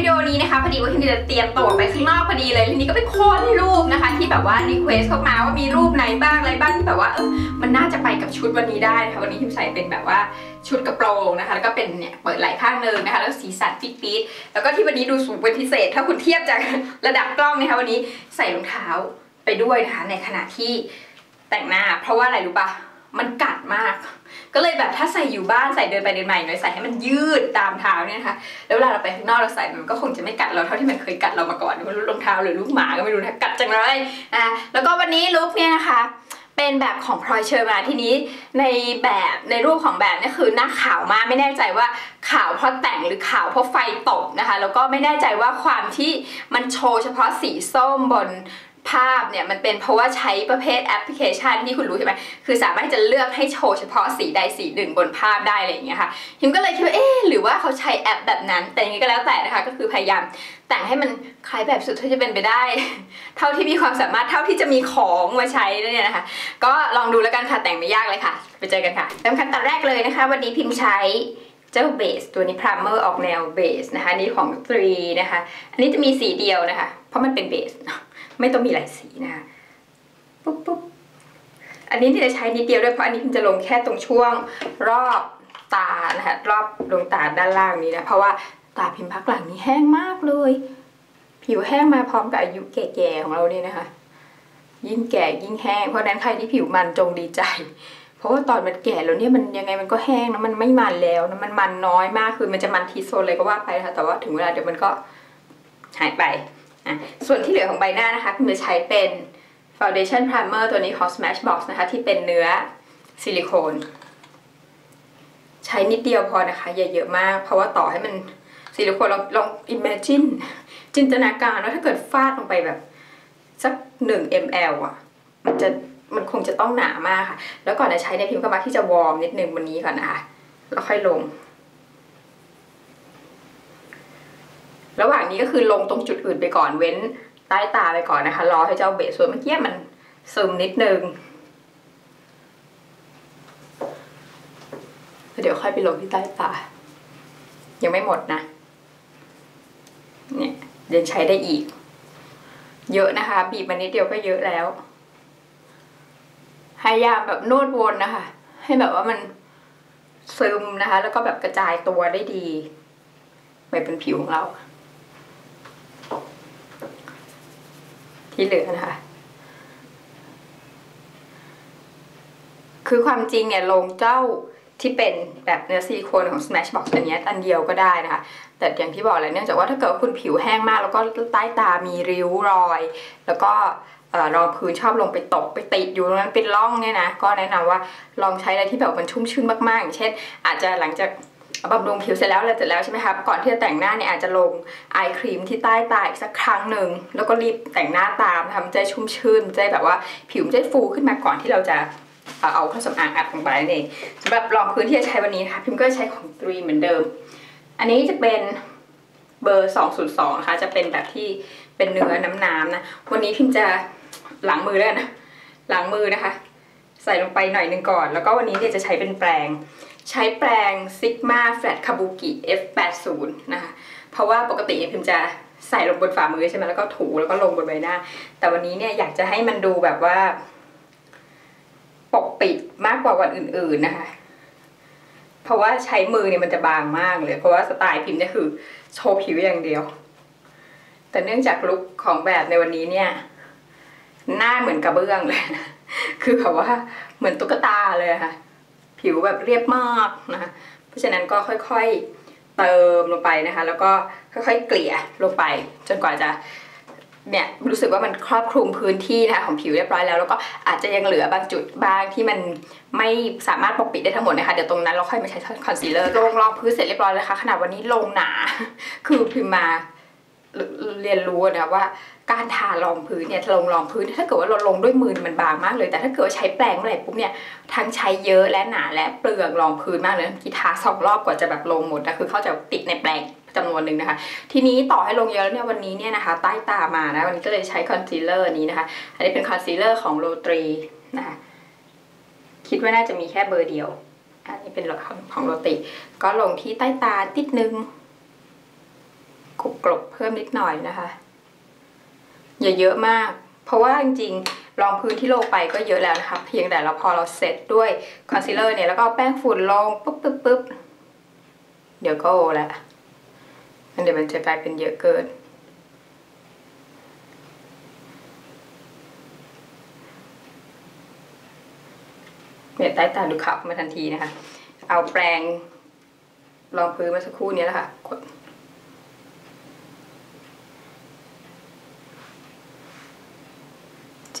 วิดีโอนี้นะคะพอดีว่าทีนี้จะเตรียมตัวไปข้างนอกพอดีเลยทีนี้ก็ไปค้นรูปนะคะ ที่แบบว่ารีเควสเข้ามาว่ามีรูปไหนบ้างอะไรบ้างที่แบบว่าเออมันน่าจะไปกับชุดวันนี้ได้นะคะวันนี้ทิมใส่เป็นแบบว่าชุดกระโปรงนะคะ แล้วก็เป็นเนี่ยเปิดไหล่ข้างนึงนะคะ แล้วสีสันฟิตปีดแล้วก็ที่วันนี้ดูสูงเป็นพิเศษ ถ้าคุณเทียบจากระดับกล้องนะคะวันนี้ใส่รองเท้าไปด้วยนะคะในขณะที่แต่งหน้า เพราะว่าอะไรรู้ปะมันกัดมาก ก็เลยแบบถ้าใส่อยู่บ้านใส่เดินไปเดินมาอย่างน้อยใส่ให้มันยืดตามเท้าเนี่ยนะคะแล้วเวลาเราไปข้างนอกเราใส่มันก็คงจะไม่กัดเราเท่าที่มันเคยกัดเรามาก่อนไม่รู้รองเท้าหรือลูกหมาก็ไม่รู้นะกัดจังเลยอะแล้วก็วันนี้ลุคเนี่ยนะคะเป็นแบบของพลอยเชอร์มาทีนี้ในแบบในรูปของแบบนี่คือหน้าขาวมากไม่แน่ใจว่าขาวเพราะแต่งหรือขาวเพราะไฟตกนะคะ แล้วก็ไม่แน่ใจว่าความที่มันโชว์เฉพาะสีส้มบน ภาพเนี่ยมันเป็นเพราะว่าใช้ประเภทแอปพลิเคชันที่คุณรู้ใช่ไหมคือสามารถจะเลือกให้โชว์เฉพาะสีใดสีหนึ่งบนภาพได้อะไรอย่างเงี้ยค่ะฮิมก็เลยคิดว่าเอ๊หรือว่าเขาใช้แอปแบบนั้น แต่ย่างนี้ก็แล้วแต่นะคะก็คือพยายามแต่งให้มันคล้ายแบบสุดที่จะเป็นไปได้ เท่าที่มีความสามารถเท่าที่จะมีของมาใช้เนี่ยนะคะ ก็ลองดูแล้วกันค่ะแต่งไม่ยากเลยค่ะ ไปเจอกันค่ะเริ่มขั้นตอนแรกเลยนะคะ วันนี้พิมใช้เจ้าเบสตัวนี้พรามเมอร์ออกแนวเบสนะคะนี่ของตรีนะคะ อันนี้จะมีสีเดียวนะคะ เพราะมันเป็นเบส ไม่ต้องมีหลายสีนะคะปุ๊บปุ๊บอันนี้ที่จะใช้นิดเดียวด้วยเพราะอันนี้พิมจะลงแค่ตรงช่วงรอบตานะคะรอบดวงตาด้านล่างนี้นะเพราะว่าตาพิมพ์พักหลังนี้แห้งมากเลย ผิวแห้งมาพร้อมกับอายุแก่ๆของเราเนี่ยนะคะ ยิ่งแก่ยิ่งแห้งเพราะฉะนั้นใครที่ผิวมันจงดีใจ เพราะว่าตอนมันแก่แล้วเนี่ยมันยังไงมันก็แห้งนะมันไม่มันแล้วนะมันมันน้อยมากคือมันจะมันทีโซนเลยก็ว่าไปนะคะแต่ว่าถึงเวลาเดี๋ยวมันก็หายไป ส่วนที่เหลือของใบหน้านะคะคุณจะใช้เป็น foundation primer ตัวนี้ของ Smashbox นะคะ ที่เป็นเนื้อซิลิโคนใช้นิดเดียวพอนะคะ อย่าเยอะมาก เพราะว่าต่อให้มันซิลิโคนลองลอง imagine จินตนาการว่าถ้าเกิดฟาดลงไปแบบ สักหนึ่ง ml อะ มันจะมันคงจะต้องหนามากค่ะ แล้วก่อนจะใช้เนี่ยพิมก็มักที่จะวอร์มนิดนึงบนนี้ก่อนนะคะ แล้วค่อยลง ระหว่างนี้ก็คือลงตรงจุดอื่นไปก่อนเว้นใต้ตาไปก่อนนะคะ รอให้เจ้าเบสส่วนเมื่อกี้มันซึมนิดนึงแล้วเดี๋ยวค่อยไปลงที่ใต้ตา ยังไม่หมดนะ เนี่ยยังใช้ได้อีก เยอะนะคะ บีบมานิดเดียวก็เยอะแล้วพยายามแบบนวดวนนะคะ ให้แบบว่ามันซึมนะคะ แล้วก็แบบกระจายตัวได้ดีไปเป็นผิวของเรา ที่เหลือนะคะคือความจริงเนี่ยลงเจ้าที่เป็นแบบเนื้อซิลิโคนของ Smashbox อันนี้อันเดียวก็ได้นะคะ แต่อย่างที่บอกเลยเนื่องจากว่าถ้าเกิดว่าคุณผิวแห้งมาก แล้วก็ใต้ตามีริ้วรอย แล้วก็รองพื้นชอบลงไปตกไปติดอยู่ตรงนั้นเป็นร่องเนี่ยนะ ก็แนะนำว่าลองใช้อะไรที่แบบมันชุ่มชื้นมากๆอย่างเช่น อาจจะหลังจาก บำรุงผิวเสร็จแล้วอะไรเสร็จแล้วใช่ไหมคะก่อนที่จะแต่งหน้าเนี่ยอาจจะลงไอครีมที่ใต้ตาอีกสักครั้งหนึ่งแล้วก็รีบแต่งหน้าตามทำใจชุ่มชื่นใจแบบว่าผิวมันจะฟูขึ้นมาก่อนที่เราจะเอาเครื่องสำอางอัดลงไปนั่นเองสำหรับรองพื้นที่จะใช้วันนี้นะคะพิมก็ใช้ของตรีเหมือนเดิม อันนี้จะเป็นเบอร์ 202 นะคะ จะเป็นแบบที่เป็นเนื้อน้ำๆนะ วันนี้พิมจะหล้างมือแล้วนะหล้างมือนะคะ ใส่ลงไปหน่อยหนึ่งก่อน แล้วก็วันนี้เนี่ยจะใช้เป็นแปรง ใช้แปรง Sigma Flat Kabuki F80 นะคะเพราะว่าปกติพิมจะใส่ลงบนฝ่ามือใช่ไหมแล้วก็ถูแล้วก็ลงบนใบหน้า แต่วันนี้เนี่ยอยากจะให้มันดูแบบว่า ปกปิดมากกว่าวันอื่น ๆนะคะ เพราะว่าใช้มือเนี่ยมันจะบางมากเลย เพราะว่าสไตล์พิมพ์เนี่ยคือโชว์ผิวอย่างเดียว แต่เนื่องจากลุคของแบบในวันนี้เนี่ย หน้าเหมือนกระเบื้องเลยนะคือแบบว่าเหมือนตุ๊กตาเลยค่ะ ผิวแบบเรียบมากนะคะเพราะฉะนั้นก็ค่อยๆเติมลงไปนะคะ แล้วก็ค่อยๆเกลี่ยลงไป จนกว่าจะเนี่ยรู้สึกว่ามันครอบคลุมพื้นที่นะคะของผิวเรียบร้อยแล้ว แล้วก็อาจจะยังเหลือบางจุดบ้างที่มันไม่สามารถปกปิดได้ทั้งหมดนะคะเดี๋ยวตรงนั้นเราค่อยมาใช้คอนซีลเลอร์ลงรองพื้นเสร็จเรียบร้อยแล้วค่ะขนาดวันนี้ลงหนา คือพิมมา เรียนรู้นะว่าการทารองพื้นเนี่ยลงรองพื้น ถ้าเกิดว่าเราลงด้วยมือมันบางมากเลย แต่ถ้าเกิดว่าใช้แปรงเมื่อไหร่ปุ๊บเนี่ยทั้งใช้เยอะและหนาและเปลืองรองพื้นมากเลยกีทาสองรอบกว่าจะแบบลงหมดนะคือเขาจะติดในแปรงจำนวนหนึ่งนะคะ ทีนี้ต่อให้ลงเยอะแล้วเนี่ยวันนี้เนี่ยนะคะ ใต้ตามานะวันนี้ก็เลยใช้คอนซีลเลอร์นี้นะคะ อันนี้เป็นคอนซีลเลอร์ของโรตรีนะคะคิดว่าน่าจะมีแค่เบอร์เดียว อันนี้เป็นของของโรติ ก็ลงที่ใต้ตาติดนึง กกลบเพิ่มนิดหน่อยนะคะ อย่าเยอะมาก เพราะว่าจริงๆรองพื้นที่โลงไปก็เยอะแล้วนะคะ เพียงแต่เราพอเราเซตด้วยคอนซีลเลอร์เนี่ยแล้วก็แป้งฝุ่นลงปุ๊บปุ๊บปุ๊บเดี๋ยวก็โอละมันเดี๋ยวมันจะกลายเป็นเยอะเกิน เนี่ยใต้ตาดูขาวขึ้นมาทันทีนะคะ เอาแปรงรองพื้นมาสักครู่นี้แล้วค่ะกด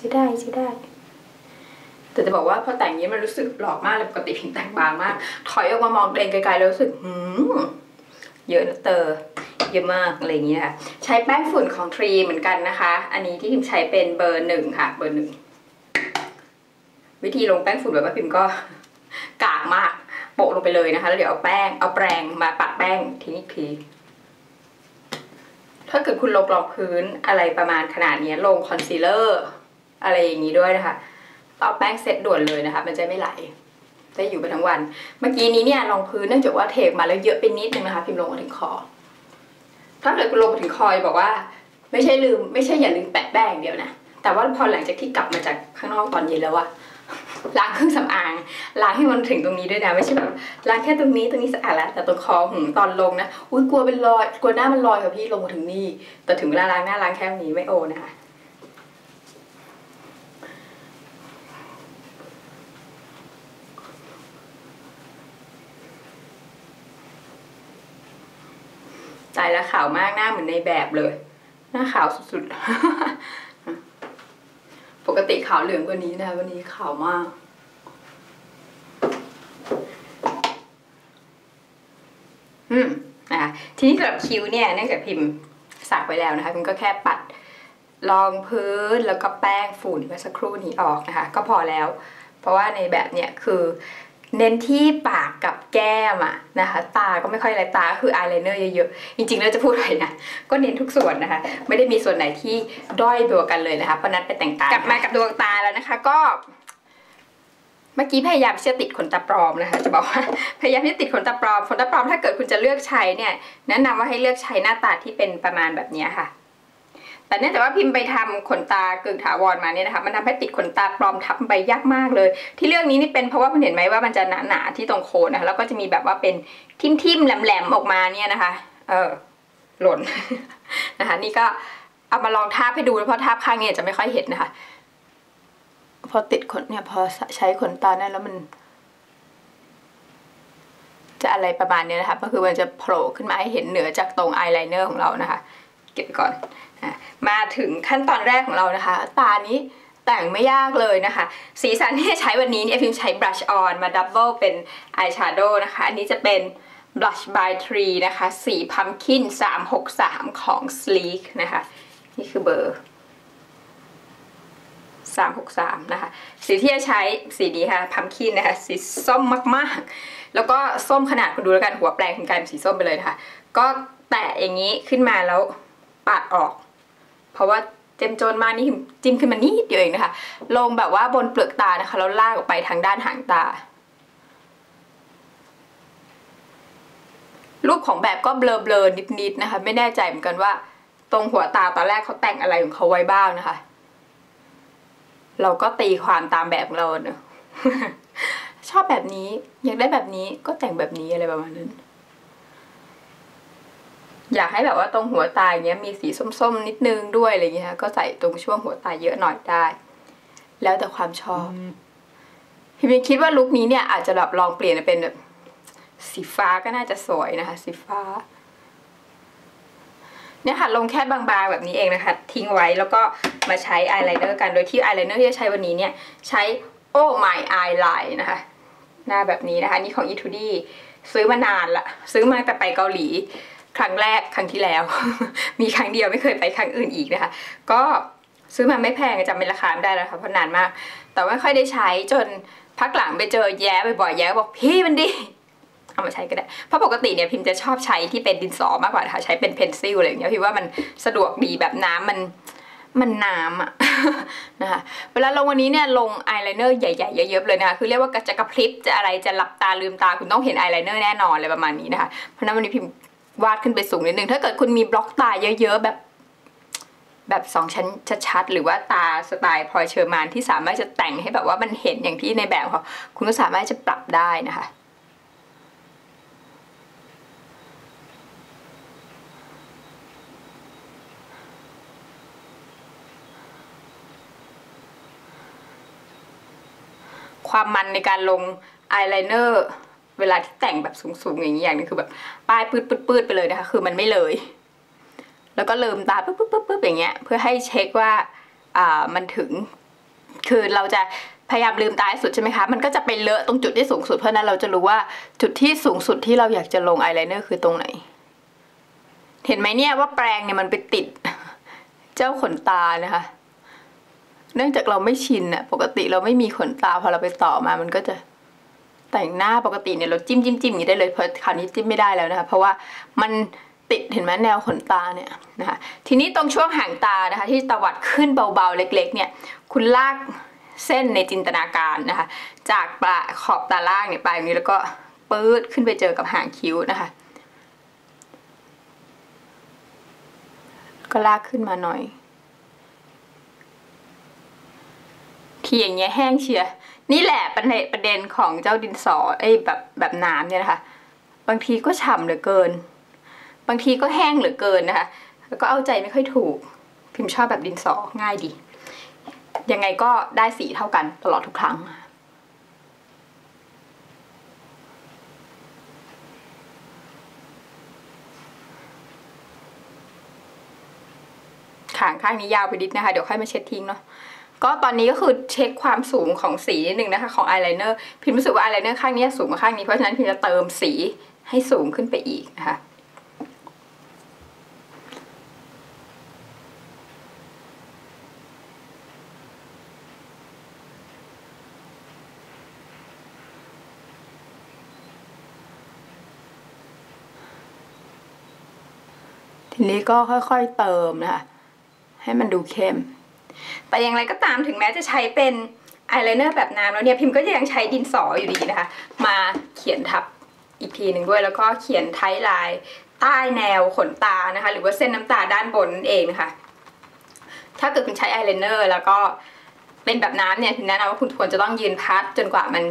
ช้ได้ใช้ได้ แต่จะบอกว่าพอแต่งนี้มันรู้สึกหลอกมากเลยปกติพิมแต่งบางมาก ถอยออกมามองตัวเองไกลๆแล้วรู้สึกหืมเยอะนะเตอร์เยอะมากอะไรอย่างนี้นะคะใช้แป้งฝุ่นของทรีเหมือนกันนะคะ อันนี้ที่พิมใช้เป็นเบอร์หนึ่งค่ะ เบอร์หนึ่งวิธีลงแป้งฝุ่นแบบว่าพิมก็กากมากโปะลงไปเลยนะคะ แล้วเดี๋ยวเอาแป้งเอาแปรงมาปัดแป้งทิ้งอีกทีถ้าเกิดคุณลงรองพื้นอะไรประมาณขนาดนี้ลงคอนซีลเลอร์ อะไรอย่างนี้ด้วยนะคะเอาแป้งเสร็จด่วนเลยนะคะ มันจะไม่ไหลจะอยู่ไปทั้งวัน เมื่อกี้นี้เนี่ยรองพื้นเนื่องจากว่าเทมาแล้วเยอะไปนิดนึงนะคะ พิมพ์ลงมาถึงคอ ถ้าเกิดคุณลงมาถึงคอบอกว่า ไม่ใช่ลืม ไม่ใช่อย่าลืมแปะแป้งเดียวนะแต่ว่าพอหลังจากที่กลับมาจากข้างนอกตอนเย็นแล้วอะล้างเครื่องสำอางล้างให้มันถึงตรงนี้ด้วยนะไม่ใช่แบบล้างแค่ตรงนี้ตรงนี้สะอาดแล้วแต่ตรงคอหืมตอนลงนะอุ้ยกลัวเป็นรอยกลัวหน้ามันลอยค่ะพี่ลงมาถึงนี่แต่ถึงเวลาล้างหน้าล้างแค่นี้ไม่โอนะคะ ตายแล้วขาวมากหน้าเหมือนในแบบเลย หน้าขาวสุดๆ ปกติขาวเหลืองกว่านี้นะ วันนี้ขาวมาก อืมนะคะทีนี้สำหรับคิ้วเนี่ยเนื่องจากพิมพ์สักไว้แล้วนะคะพิมก็แค่ปัดรองพื้นแล้วก็แป้งฝุ่นเมื่อสักครู่นี้ออกนะคะ ก็พอแล้ว เพราะว่าในแบบเนี่ยคือ เน้นที่ปากกับแก้มอะนะคะ ตาก็ไม่ค่อยอะไรตาคืออายไลเนอร์เยอะๆ จริงๆแล้วจะพูดอะไรนะ ก็เน้นทุกส่วนนะคะ ไม่ได้มีส่วนไหนที่ด้อยไปกว่ากันเลยนะคะ เพราะนั้นไปแต่งตากลับมากับดวงตาแล้วนะคะ ก็ เมื่อกี้พยายามที่จะติดขนตาปลอมนะคะ จะบอกว่าพยายามที่จะติดขนตาปลอม ขนตาปลอมถ้าเกิดคุณจะเลือกใช้เนี่ย แนะนำว่าให้เลือกใช้หน้าตาที่เป็นประมาณแบบนี้ค่ะ แต่เนื่องจากว่าพิมพ์ไปทำขนตาเกึ่งถาวรมาเนี่ยนะคะมันทำให้ติดขนตาปลอมทับไปยากมากเลย ที่เรื่องนี้นี่เป็นเพราะว่าคุณเห็นไหมว่ามันจะหนาๆที่ตรงโคนนะคะแล้วก็จะมีแบบว่าเป็นทิ่มๆแหลมๆออกมาเนี่ยนะคะ เออหล่นนะคะ นี่ก็เอามาลองทาบให้ดูเพราะทาบข้างนี้จะไม่ค่อยเห็นนะคะ พอติดขนเนี่ยพอใช้ขนตาเนี่ยแล้วมัน จะอะไรประมาณนี้นะคะ ก็คือมันจะโผล่ขึ้นมาให้เห็นเหนือจากตรงอายไลเนอร์ของเรานะคะ เก็บก่อนมาถึงขั้นตอนแรกของเรานะคะ ตานี้แต่งไม่ยากเลยนะคะ สีสันที่ใช้วันนี้เนี่ยพิมใช้ brush on มาดับเบิลเป็น eyeshadow นะคะ อันนี้จะเป็น blush by tree นะคะสี pumpkin 363 ของ sleek นะคะ นี่คือเบอร์ 363 นะคะ สีที่จะใช้สีนี้ค่ะ pumpkin นะคะ สีส้มมาก ๆ แล้วก็ส้มขนาดคุณดูแล้วกันหัวแปลงถึงกลายเป็นสีส้มไปเลยนะคะ ก็แตะอย่างนี้ขึ้นมาแล้ว ปาดออก เพราะว่าเจมโจนมานี่จิ้มขึ้นมานิดเดียวเองนะคะ ลงแบบว่าบนเปลือกตานะคะแล้วลากออกไปทางด้านหางตา รูปของแบบก็เบลอๆนิดๆนะคะ ไม่แน่ใจเหมือนกันว่า ตรงหัวตาตอนแรกเขาแต่งอะไรของเขาไว้บ้างนะคะ เราก็ตีความตามแบบของเราเนอะชอบแบบนี้อยากได้แบบนี้ก็แต่งแบบนี้อะไรประมาณนั้น อยากให้แบบว่าตรงหัวตาอย่างเงี้ยมีสีส้มๆ นิดนึงด้วยอะไรเงี้ยก็ใส่ตรงช่วงหัวตาเยอะหน่อยได้ แล้วแต่ความชอบพี่มินคิดว่าลุคนี้เนี่ยอาจจะแบบลองเปลี่ยนเป็นแบบสีฟ้าก็น่าจะสวยนะคะ สีฟ้า เนี่ยค่ะลงแค่บางๆแบบนี้เองนะคะ ทิ้งไว้แล้วก็มาใช้อายไลเนอร์กันโดยที่อายไลเนอร์ที่จะใช้วันนี้เนี่ย ใช้โอ้ my eyeline นะคะ หน้าแบบนี้นะคะ นี่ของ e t u d y ซื้อมานานละซื้อมาแต่ไปเกาหลี ครั้งแรกครั้งที่แล้ว มีครั้งเดียวไม่เคยไปครั้งอื่นอีกนะคะ ก็ซื้อมาไม่แพงจำเป็นราคาไม่ได้แล้วค่ะเพราะนานมาก แต่ว่าไม่ค่อยได้ใช้จนพักหลังไปเจอแย้บ่อยๆแย้บอกพี่มันดีเอามาใช้ก็ได้ เพราะปกติเนี่ยพิมจะชอบใช้ที่เป็นดินสอมากกว่านะคะใช้เป็นเพนซิลอะไรอย่างเงี้ยพิมว่ามันสะดวกดีแบบน้ำมันมันน้ำอะนะคะเวลาลงวันนี้เนี่ยลงอายไลเนอร์ใหญ่ๆเยอะๆเลยนะคะคือเรียกว่าจะกระพริบจะอะไรจะหลับตาลืมตาคุณต้องเห็นอายไลเนอร์แน่นอนเลยประมาณนี้นะคะเพราะนั้นวันนี้พิม วาดขึ้นไปสูงนิดนึง ถ้าเกิดคุณมีบล็อกตาเยอะๆ แบบ แบบสองชั้นชัดๆ หรือว่าตาสไตล์พลอยเชอร์มานที่สามารถจะแต่งให้แบบว่ามันเห็นอย่างที่ในแบบเขาคุณก็สามารถจะปรับได้นะคะความมันในการลงอายไลเนอร์ เวลาที่แต่งแบบสูงๆอย่างนี้อย่างนึงคือแบบป้ายปืดๆไปเลยนะคะ คือมันไม่เลย แล้วก็เลิมตาปึ๊บปึ๊บปึ๊บอย่างเงี้ย เพื่อให้เช็คว่าอ่ามันถึง คือเราจะพยายามลืมตาให้สุดใช่ไหมคะ มันก็จะไปเลอะตรงจุดที่สูงสุด เพราะนั้นเราจะรู้ว่าจุดที่สูงสุดที่เราอยากจะลงอายไลเนอร์คือตรงไหน เห็นไหมเนี่ยว่าแปรงเนี่ยมันไปติด เจ้าขนตานะคะ เนื่องจากเราไม่ชินอะปกติเราไม่มีขนตาพอเราไปต่อมามันก็จะ แต่งหน้าปกติเนี่ยเราจิ้มจิ้มจิ้มอย่างนี้ได้เลยเพราะคราวนี้จิ้มไม่ได้แล้วนะคะ เพราะว่ามันติดเห็นไหมแนวขนตาเนี่ยนะคะทีนี้ตรงช่วงหางตานะคะ ที่ตวัดขึ้นเบาๆเล็ก ๆ เนี่ย คุณลากเส้นในจินตนาการนะคะ จากปลายขอบตาล่างเนี่ยไปตรงนี้แล้วก็ปื๊ดขึ้นไปเจอกับหางคิ้วนะคะ ก็ลากขึ้นมาหน่อย ทีอย่างเงี้ยแห้งเชียร์นี่แหละประเด็นประเด็นของเจ้าดินสอไอ้แบบแบบน้ำเนี่ยนะคะ บางทีก็ฉ่ำเหลือเกิน บางทีก็แห้งเหลือเกินนะคะ แล้วก็เอาใจไม่ค่อยถูก พิมพ์ชอบแบบดินสอง่ายดี ยังไงก็ได้สีเท่ากันตลอดทุกครั้งขางข้างนี้ยาวไปนิดนะคะ เดี๋ยวค่อยมาเช็ดทิ้งเนาะ ก็ตอนนี้ก็คือเช็คความสูงของสีนิดนึงนะคะของอายไลเนอร์พิมรู้สึกว่าอายไลเนอร์ข้างนี้สูงกว่าข้างนี้ เพราะฉะนั้นพิมจะเติมสีให้สูงขึ้นไปอีกนะคะทีนี้ก็ค่อยๆเติมนะคะให้มันดูเข้ม แต่อย่างไรก็ตามถึงแม้จะใช้เป็นอายไลเนอร์แบบน้ำแล้วเนี่ยพิมพ์ก็ยังใช้ดินสออยู่ดีนะคะ มาเขียนทับอีกทีหนึ่งด้วยแล้วก็เขียนไทไลน์ใต้แนวขนตานะคะ หรือว่าเส้นน้ำตาด้านบนนั่นเองนะคะ ถ้าเกิดคุณใช้อายไลเนอร์แล้วก็เป็นแบบน้ำเนี่ยพิมแนะนำว่าคุณควรจะต้องยืนพัดจนกว่ามัน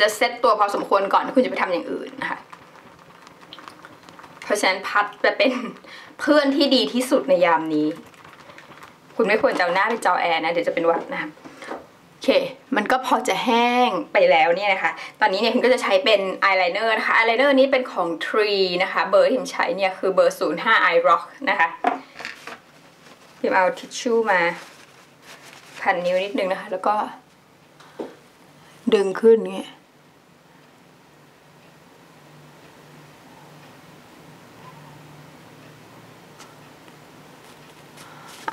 จะเซ็ตตัวพอสมควรก่อนที่คุณจะไปทำอย่างอื่นนะคะเพราะฉะนั้นพัดจะเป็นเพื่อนที่ดีที่สุดในยามนี้ คุณไม่ควรจะเอาหน้าไปจอแอร์นะ เดี๋ยวจะเป็นหวัดนะคะโอเค มันก็พอจะแห้งไปแล้วเนี่ยนะคะ ตอนนี้เนี่ยพิมก็จะใช้เป็นอายไลเนอร์นะคะอายไลเนอร์นี้เป็นของ Tree นะคะ เบอร์ที่พิมใช้เนี่ยคือเบอร์ 05 Eye Rock นะคะพิมเอาทิชชู่มาพันนิ้วนิดนึงนะคะ แล้วก็ดึงขึ้นเงี้ย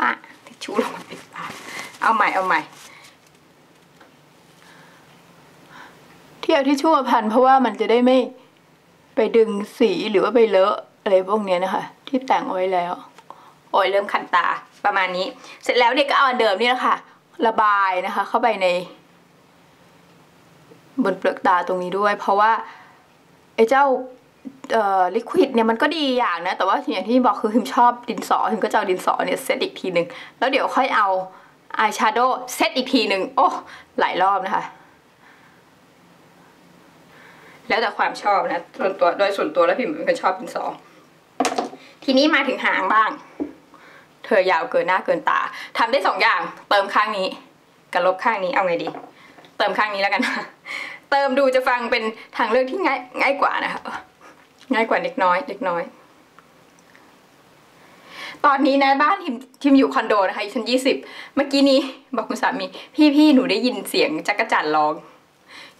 อะทิ ชชู่ลงมาปิดปากเอาใหม่เอาใหม่ ที่เอาทิชชู่มาพันเพราะว่ามันจะได้ไม่ไปดึงสีหรือว่าไปเลอะอะไรพวกเนี้ยนะคะ ที่แต่งเอาไว้แล้ว โอ้ยเริ่มคันตาประมาณนี้ เสร็จแล้วเนี่ยก็เอาอันเดิมนี่แหละค่ะ ระบายนะคะ เข้าไปใน บนเปลือกตาตรงนี้ด้วย เพราะว่าไอ้เจ้า เอ่อลิควิดเนี่ยมันก็ดีอย่างนะ แต่ว่าอย่างที่บอกคือพิมชอบดินสอพิมก็จะเอาดินสอเนี่ยเซตอีกทีหนึ่งแล้วเดี๋ยวค่อยเอาอายแชโดว์เซตอีกทีหนึ่งโอ้ หลายรอบนะคะ แล้วแต่ความชอบนะส่วนตัวโดยส่วนตัวแล้วพิมเป็นคนชอบดินสอทีนี้มาถึงหางบ้าง เธอยาวเกินหน้าเกินตาทำได้สองอย่าง เติมข้างนี้กับลบข้างนี้เอาไงดี เติมข้างนี้แล้วกัน เติมดูจะฟังเป็นทางเลือกที่ง่ายง่ายกว่านะคะ ง่ายกว่าเล็กน้อยเล็กน้อย ตอนนี้นะบ้านทิมทิมอยู่คอนโดนะคะชั้นยี่สิบเมื่อกี้นี้บอกคุณสามีพี่พี่หนูได้ยินเสียงจักรจั่นร้อง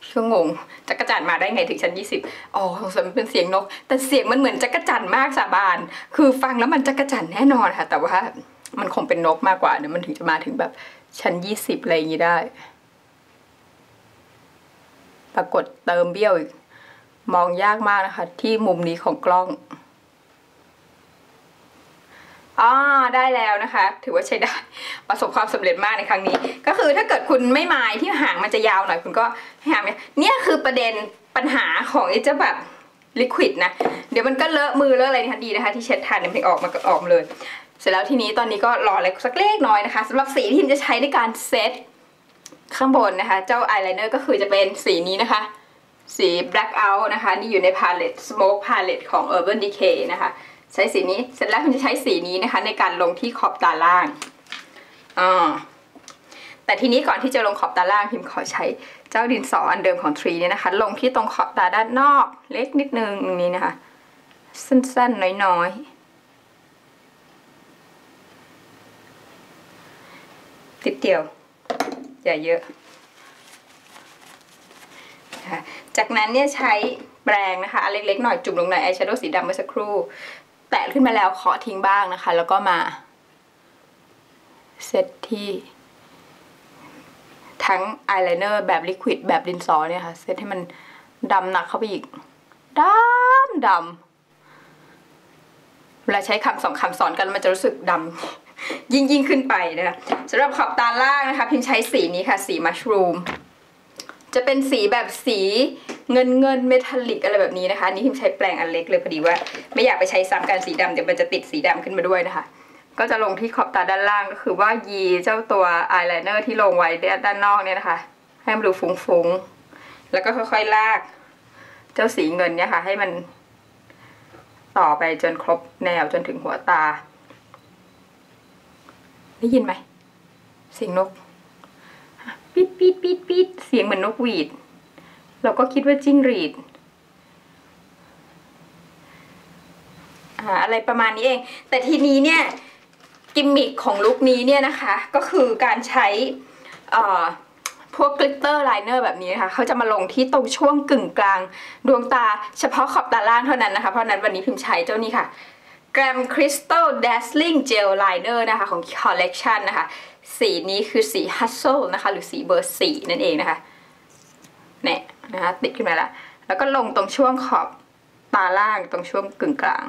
พี่ก็งงจักรจั่นมาได้ไงถึงชั้นยี่สิบอ๋อสงสัยมันเป็นเสียงนก แต่เสียงมันเหมือนจักรจั่นมากสาบาน คือฟังแล้วมันจักรจั่นแน่นอนค่ะ แต่ว่ามันคงเป็นนกมากกว่าเดี๋ยมันถึงจะมาถึงแบบชั้นยี่สิบอะไรอย่างนี้ได้ ปรากฏเติมเบี้ยวอีก มองยากมากนะคะ ที่มุมนี้ของกล้องอ่าได้แล้วนะคะ ถือว่าใช้ได้ประสบความสำเร็จมากในครั้งนี้ ก็คือถ้าเกิดคุณไม่มายที่หางมันจะยาวหน่อยคุณก็หางเนี่ยคือประเด็นปัญหาของไอ้เจ้าแบบลิควิดนะเดี๋ยวมันก็เลอะมือเลอะอะไรนะคะดีนะคะ ที่เช็ดทานเนี่ยมันออกมาออกเลย เสร็จแล้วทีนี้ตอนนี้ก็รอเล็กสักเล็กน้อยนะคะสำหรับสีที่พิมจะใช้ในการเซตข้างบนนะคะ เจ้าอายไลเนอร์ก็คือจะเป็นสีนี้นะคะ สี black out นะคะ นี่อยู่ใน palette smoke palette ของ urban decay นะคะ ใช้สีนี้ เสร็จแล้วพิมจะใช้สีนี้นะคะ ในการลงที่ขอบตาล่างอ่าแต่ทีนี้ก่อนที่จะลงขอบตาล่างพิมขอใช้เจ้าดินสออันเดิมของทรีเนี่ยนะคะ ลงที่ตรงขอบตาด้านนอก เล็กนิดนึงตรงนี้นะคะ สั้นๆ น้อยๆติดเดียว อย่าเยอะนะคะ จากนั้นเนี่ยใช้แปรงนะคะเล็กๆหน่อยจุ่มลงในอายแชโดว์สีดำเมื่อสักครู่ แตะขึ้นมาแล้วเคาะทิ้งบ้างนะคะ แล้วก็มาเซตที่ ทั้งอายไลเนอร์แบบลิควิดแบบดินสอเนี่ยค่ะ เซตให้มันดำหนักเข้าไปอีกดำดำเวลาใช้คำสองคำสอนกันมันจะรู้สึกดำยิ่งยิ่งขึ้นไปนะคะสำหรับขอบตาล่างนะคะ พิมพ์ใช้สีนี้ค่ะ สีมัชรูม จะเป็นสีแบบสีเงินเงินเมทัลลิกอะไรแบบนี้นะคะนนี้พิมใช้แปรงอันเล็กเลยพอดีว่า ไม่อยากไปใช้ซ้ำกันสีดำเดี๋ยวมันจะติดสีดำขึ้นมาด้วยนะคะ ก็จะลงที่ขอบตาด้านล่างก็คือว่ายีเจ้าตัวอายไลเนอร์ที่ลงไว้ด้านนอกเนี่ยนะคะ ให้มันดูฟุ้งๆ แล้วก็ค่อยๆลาก เจ้าสีเงินเนี่ยค่ะ ให้มันต่อไปจนครบแนวจนถึงหัวตา ได้ยินไหมเสียงนก ปี๊ดปี๊ดปี๊ดปี๊ดเสียงเหมือนนกหวีด เราก็คิดว่าจิ้งหรีดอะไรประมาณนี้เอง แต่ทีนี้เนี่ยกิมมิคของลุคนี้เนี่ยนะคะ ก็คือการใช้พวกกลิตเตอร์ไลเนอร์แบบนี้นะคะเขาจะมาลงที่ตรงช่วงกึ่งกลาง ดวงตาเฉพาะขอบตาล่างเท่านั้นนะคะ เพราะฉะนั้นวันนี้พิมพ์ใช้เจ้านี้ค่ะ Gram Crystal Dazzling Gel Liner นะคะของ Collection นะคะ สีนี้คือสี Hustle นะคะ หรือสีเบอร์สี่นั่นเองนะคะเนี่ยนะคะติดขึ้นมาแล้ว แล้วก็ลงตรงช่วงขอบตาล่างตรงช่วงกึ่งกลาง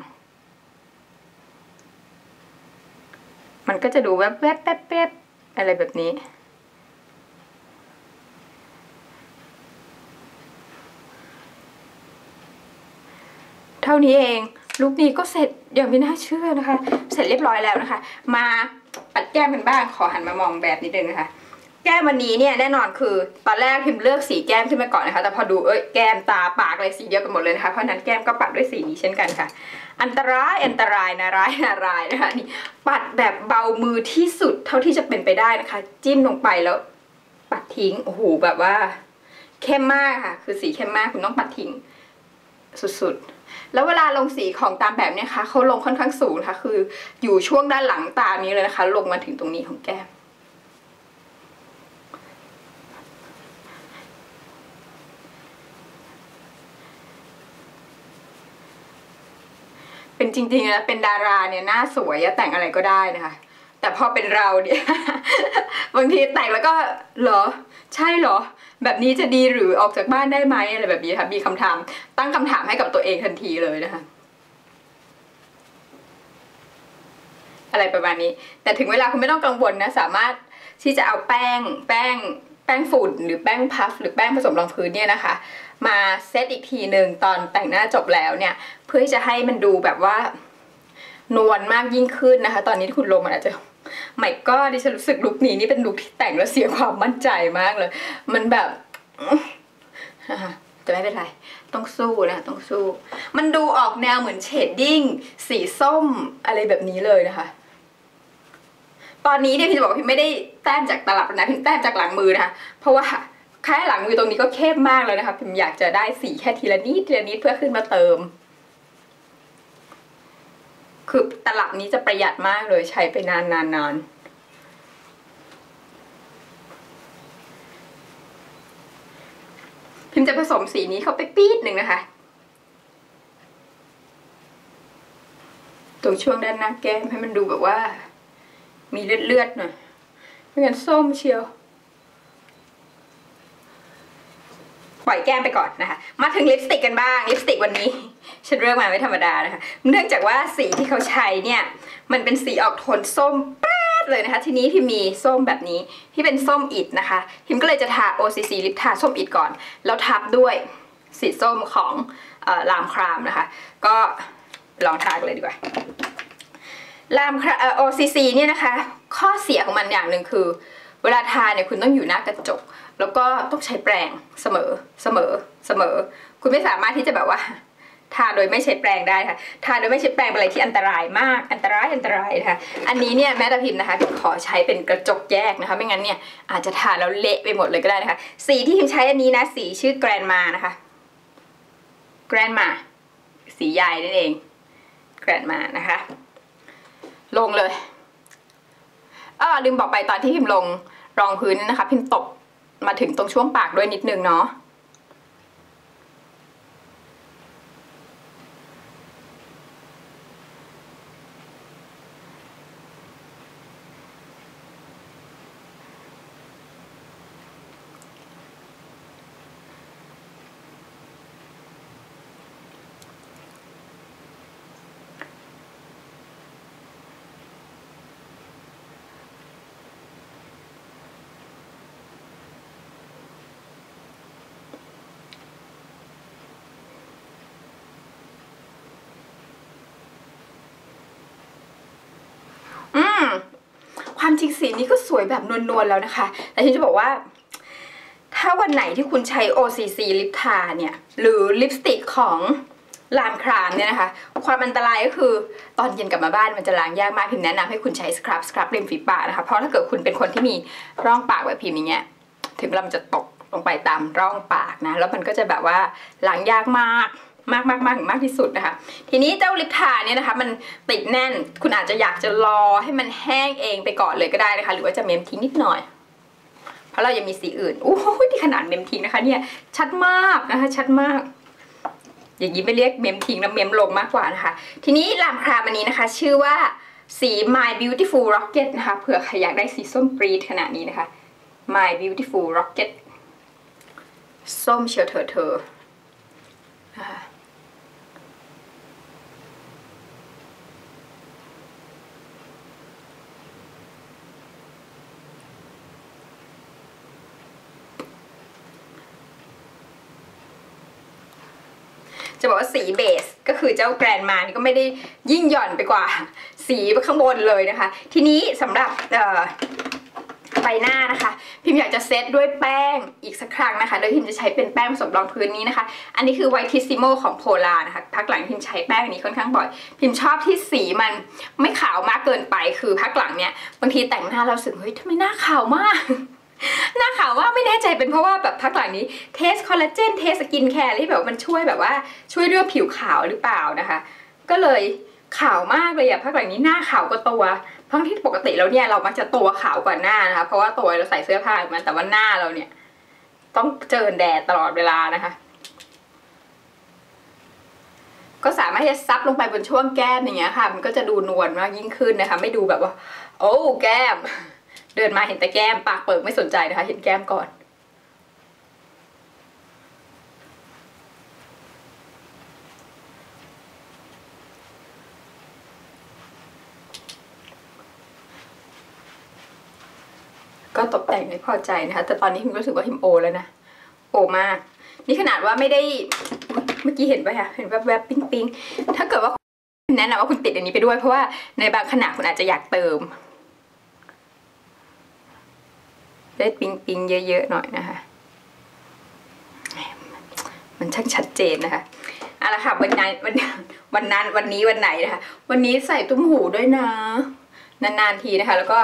มันก็จะดูแวบแวบแป๊บแป๊บอะไรแบบนี้ เท่านี้เอง ลูกนี้ก็เสร็จอย่างไม่น่าเชื่อนะคะ เสร็จเรียบร้อยแล้วนะคะ มาปัดแก้มกันบ้างขอหันมามองแบบนิดนึงนะคะ แก้มวันนี้เนี่ยแน่นอนคือตอนแรกพิมพ์เลือกสีแก้มขึ้นมาก่อนนะคะ แต่พอดูเอ้ยแก้มตาปากอะไรสีเดียวกันหมดเลยนะคะเพราะฉะนั้นแก้มก็ปัดด้วยสีนี้เช่นกันค่ะ อันตรายอันตรายนะร้ายนะร้ายนะคะนี่ปัดแบบเบามือที่สุดเท่าที่จะเป็นไปได้นะคะ จิ้มลงไปแล้ว ปัดทิ้งโอ้โหแบบว่าเข้มมากค่ะ คือสีเข้มมากคุณต้องปัดทิ้งสุดๆ แล้วเวลาลงสีของตามแบบเนี่ยค่ะเขาลงค่อนข้างสูงนะคะคืออยู่ช่วงด้านหลังตานี้เลยนะคะ ลงมาถึงตรงนี้ของแก้มเป็นจริงๆนะเป็นดาราเนี่ยหน้าสวยอะแต่งอะไรก็ได้นะคะ แต่พอเป็นเราเนี่ย บางทีแต่งแล้วก็เหรอ ใช่เหรอ แบบนี้จะดีหรือออกจากบ้านได้ไหมอะไรแบบนี้ค่ะมีคำถาม ตั้งคำถามให้กับตัวเองทันทีเลยนะคะอะไรประมาณนี้ แต่ถึงเวลาคุณไม่ต้องกังวลนะ สามารถที่จะเอาแป้ง แป้ง แป้งฝุ่น หรือแป้งพัฟ หรือแป้งผสมรองพื้นเนี่ยนะคะ มาเซตอีกทีหนึ่งตอนแต่งหน้าจบแล้วเนี่ย เพื่อที่จะให้มันดูแบบว่านวลมากยิ่งขึ้นนะคะ ตอนนี้ที่คุณลงมันอาจจะ ไม่ก็ดิฉันรู้สึกลุคนี้นี่เป็นลุคที่แต่งแล้วเสียความมั่นใจมากเลย มันแบบแต่ไม่เป็นไร ต้องสู้นะ ต้องสู้ มันดูออกแนวเหมือนเชดดิ้ง สีส้มอะไรแบบนี้เลยนะคะ ตอนนี้เนี่ยพี่จะบอกว่าพี่ไม่ได้แต้มจากตลับนะพี่แต้มจากหลังมือนะคะ เพราะว่าแค่หลังมือตรงนี้ก็เข้มมากเลยนะคะพิมอยากจะได้สีแค่ทีละนิดทีละนิดเพื่อขึ้นมาเติม คือตลับนี้จะประหยัดมากเลยใช้ไปนานนานนานพิมจะผสมสีนี้เข้าไปปี๊ดหนึ่งนะคะ ตรงช่วงด้านหน้าแก้มให้มันดูแบบว่า มีเลือดๆหน่อยไม่งั้นส้มเชียว ปล่ อยแก้มไปก่อนนะคะ มาถึงลิปสติกกันบ้าง ลิปสติกวันนี้ ฉันเลือกมาไม่ธรรมดานะคะ เนื่องจากว่าสีที่เขาใช้เนี่ย มันเป็นสีออกโทนส้มแป๊ดเลยนะคะ ทีนี้พี่มีส้มแบบนี้ที่เป็นส้มอิดนะคะ พิมก็เลยจะทา OCC ลิปทาส้มอิดก่อน แล้วทับด้วยสีส้มของลามครามนะคะ ก็ลองทากันเลยดีกว่าลามคราเอ่อ OCC เนี่ยนะคะ ข้อเสียของมันอย่างหนึ่งคือ เวลาทาเนี่ยคุณต้องอยู่หน้ากระจก แล้วก็ต้องใช้แปรงเสมอเสมอเสมอ คุณไม่สามารถที่จะแบบว่าทาโดยไม่ใช้แปรงได้ค่ะ ทาโดยไม่ใช้แปรงเป็นอะไรที่อันตรายมาก อันตรายอันตรายนะคะอันนี้เนี่ยแม่ตาพิมนะคะพิมขอใช้เป็นกระจกแยกนะคะ ไม่งั้นเนี่ยอาจจะทาแล้วเละไปหมดเลยก็ได้นะคะ สีที่พิมใช้อันนี้นะสีชื่อแกรนมานะคะ แกรนมา สีใหญ่นั่นเอง แกรนมานะคะ ลงเลยอ่าลืมบอกไปตอนที่พิมลงรองพื้นนะคะ พิมตก มาถึงตรงช่วงปากด้วยนิดนึงเนาะ อืม ความจริงสีนี้ก็สวยแบบนวลๆแล้วนะคะ แต่ฉันจะบอกว่า ถ้าวันไหนที่คุณใช้ OCC ลิปทาเนี่ย หรือลิปสติกของลามครามเนี่ยนะคะ ความอันตรายก็คือตอนเย็นกลับมาบ้านมันจะล้างยากมากพิมแนะนำให้คุณใช้สครับสครับริมฝีปากนะคะ เพราะถ้าเกิดคุณเป็นคนที่มีร่องปากแบบพิมอย่างเงี้ยถึงเรามันจะตกลงไปตามร่องปากนะ แล้วมันก็จะแบบว่าล้างยากมาก มากมากมากมากที่สุดนะคะ ทีนี้เจ้าลิปทาเนี่ยนะคะ มันติดแน่นคุณอาจจะอยากจะรอให้มันแห้งเองไปก่อนเลยก็ได้นะคะ หรือว่าจะเมมทิ้งนิดหน่อย เพราะเรายังมีสีอื่นโอ้โหที่ขนาดเมมทิ้งนะคะ เนี่ยชัดมากนะคะ ชัดมาก อย่างนี้ไม่เรียกเมมทิ้งนะเมมลงมากกว่านะคะ ทีนี้ลามครามอันนี้นะคะ ชื่อว่าสี My Beautiful Rocket นะคะเผื่อใครอยากได้สีส้มปรีดขนาดนี้นะคะ My Beautiful Rocket ส้มเชียวเธอเธอนะคะ จะบอกว่าสีเบสก็คือเจ้าแกรนมานี่ก็ไม่ได้ยิ่งหย่อนไปกว่าสีข้างบนเลยนะคะ ทีนี้สำหรับใบหน้านะคะ พิมพ์อยากจะเซตด้วยแป้งอีกสักครั้งนะคะ โดยพิมพ์จะใช้เป็นแป้งผสมรองพื้นนี้นะคะ อันนี้คือ Whitissimo ของโพลานะคะ พักหลังพิมพ์ใช้แป้งอันนี้ค่อนข้างบ่อย พิมพ์ชอบที่สีมันไม่ขาวมากเกินไป คือพักหลังเนี่ยบางทีแต่งหน้าเราสึกเฮ้ยทำไมหน้าขาวมาก น้าขาวว่าไม่แน่ใจเป็นเพราะว่าแบบพักหลังนี้เทสคอลลาเจนเทสสกินแคร์ที่แบบมันช่วยแบบว่าช่วยเรื่องผิวขาวหรือเปล่านะคะ ก็เลยขาวมากเลยอะพักหลังนี้หน้าขาวกว่าตัวทั้งที่ปกติแล้วเนี่ยเรามักจะตัวขาวกว่าหน้านะคะเพราะว่าตัวเราใส่เสื้อผ้ามันแต่ว่าหน้าเราเนี่ย ต้องเจอแดดตลอดเวลานะคะ ก็สามารถจะซับลงไปบนช่วงแก้มอย่างเงี้ยค่ะ มันก็จะดูนวลมากยิ่งขึ้นนะคะ ไม่ดูแบบว่า โอ้แก้ม เดินมาเห็นแต่แก้มปากเปิดไม่สนใจนะคะ เห็นแก้มก่อน ก็ตกแต่งไม่พอใจนะคะ แต่ตอนนี้พิมรู้สึกว่าพิมโอแล้วนะ โอมาก นี่ขนาดว่าไม่ได้เมื่อกี้เห็นไหมคะเห็นแวบๆปิ๊งปิ๊งๆถ้าเกิดว่าแนะนำว่าคุณติดอันนี้ไปด้วยเพราะว่าในบางขณะคุณอาจจะอยากเติม ได้ปิงปิงเยอะๆหน่อยนะคะ มันช่างชัดเจนนะคะเอาละค่ะวันนั้นวันวันนั้นวันนี้วันไหนนะคะ วันนี้ใส่ตุ้มหูด้วยนะ นานๆทีนะคะ แล้วก็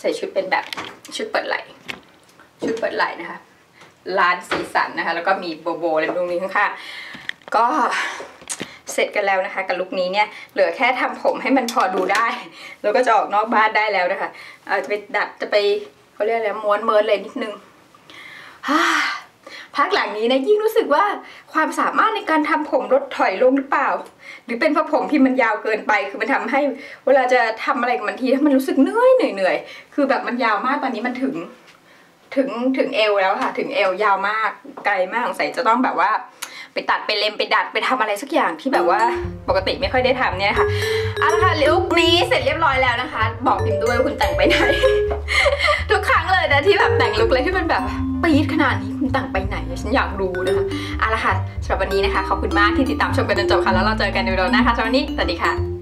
ใส่ชุดเป็นแบบชุดเปิดไหล่ชุดเปิดไหล่นะคะลานสีสันนะคะ แล้วก็มีโบโบอะไรตรงนี้ข้างๆก็เสร็จกันแล้วนะคะกับลุคนี้เนี่ยเหลือแค่ทำผมให้มันพอดูได้ แล้วก็จะออกนอกบ้านได้แล้วนะคะ เอาจะไปดัดจะไป เขาเรียกอะไรม้วนเมินเลยนิดนึงพักหลังนี้นะยิ่งรู้สึกว่าความสามารถในการทำผมลดถอยลงหรือเปล่า หรือเป็นเพราะผมที่มันยาวเกินไป คือมันทำให้ เวลาจะทำอะไรกับมันทีมันรู้สึกเหนื่อยเหนื่อยเหนื่อยคือแบบมันยาวมากตอนนี้มันถึง ถึงถึงเอวแล้วค่ะ ถึงเอวยาวมากไกลมากสงสัยจะต้องแบบว่า ไปตัดไปเล็มไปดัดไปทำอะไรสักอย่างที่แบบว่าปกติไม่ค่อยได้ทำเนี่ยค่ะเอาละค่ะลุคนี้เสร็จเรียบร้อยแล้วนะคะ บอกพิมพ์ด้วยว่าคุณแต่งไปไหน ทุกครั้งเลยนะที่แบบแต่งลุคอะไรที่มันแบบปี๊ดขนาดนี้คุณแต่งไปไหนฉันอยากรู้นะคะเอาละค่ะสำหรับวันนี้นะคะขอบคุณมากที่ติดตามชมกันจนจบค่ะแล้วเราเจอกันในวิดีโอหน้าค่ะสำหรับวันนี้สวัสดีค่ะ